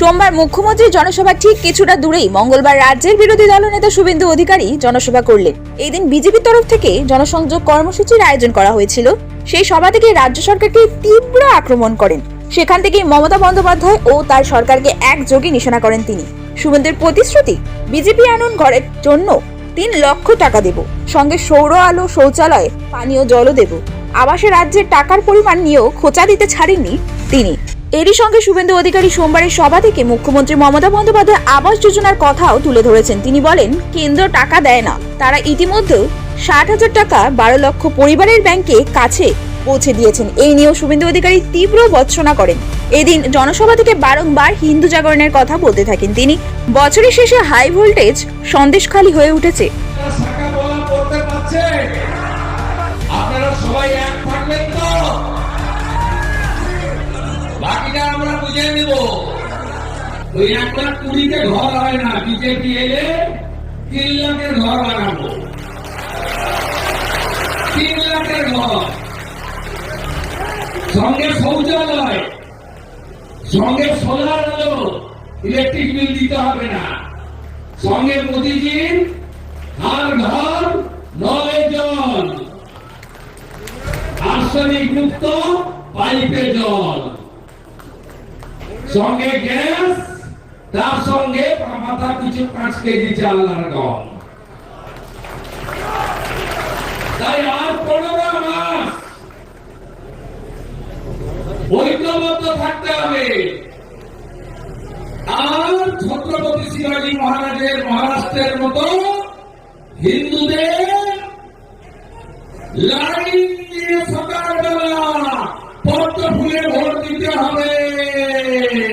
সোমবার মুখ্যমন্ত্রী জনসভা ঠিক কিছুটা দূরেই মঙ্গলবার রাজ্যের বিরোধী দলনেতা শুভেন্দু অধিকারী জনসভা করলেন। এই দিন বিজেপির তরফ থেকে জনসংযোগ কর্মসূচির আয়োজন করা হয়েছিল। সেই সভা থেকে রাজ্য সরকারকে তীব্র আক্রমণ করেন। সেখান থেকেই মমতা বন্দ্যোপাধ্যায় ও তার সরকারকে একযোগে নিশানা করেন তিনি। শুভেন্দুর প্রতিশ্রুতি, বিজেপি আনুন ঘরের জন্য তিন লক্ষ টাকা দেব, সঙ্গে সৌর আলো শৌচালয় পানীয় জলও দেব। আবাসে রাজ্যের টাকার পরিমাণ নিয়েও খোঁচা দিতে ছাড়েননি তিনি। এরই সঙ্গে শুভেন্দু অধিকারী সোমবারের সভা থেকে মুখ্যমন্ত্রী মমতা বন্দ্যোপাধ্যায় আবাস যোজনার কথাও তুলে ধরেছেন। তিনি বলেন, কেন্দ্র টাকা দেয় না। তারা ইতিমধ্যে ষাট হাজার টাকা বারো লক্ষ পরিবারের ব্যাংকে কাছে পৌঁছে দিয়েছেন। এই নিয়েও শুভেন্দু অধিকারী তীব্র বৎসনা করেন। এদিন জনসভা থেকে বারংবার হিন্দু জাগরণের কথা বলতে থাকেন তিনি। বছরের শেষে হাই ভোল্টেজ সন্দেশখালী হয়ে উঠেছে। আপনারা সবাই এক আমরা বুঝে নেব। ওই এক লাখ কুড়িতে ঘর হয় না বিজেপি এলে তিন লাখের ঘর বানাবো। তিন লাখের ঘর। সঙ্গে শৌচালয়, সঙ্গে সোলার আলো ইলেকট্রিক বিল দিতে হবে না। সঙ্গে মোদিজির আর ঘর, নয় জল আর্সেনিক মুক্ত পাইপে জল। সঙ্গে গ্যাস, তার সঙ্গে মাথা কিছু পাঁচ কেজি চাল্লার গম। তাই আর পনেরো মাস ঐক্যবদ্ধ থাকতে হবে। আর ছত্রপতি শিবাজী মহারাজের মহারাষ্ট্রের মতো হিন্দুদের লাইন সকালবেলা পদ্ম ফুলে ভোট দিতে হবে। Ei!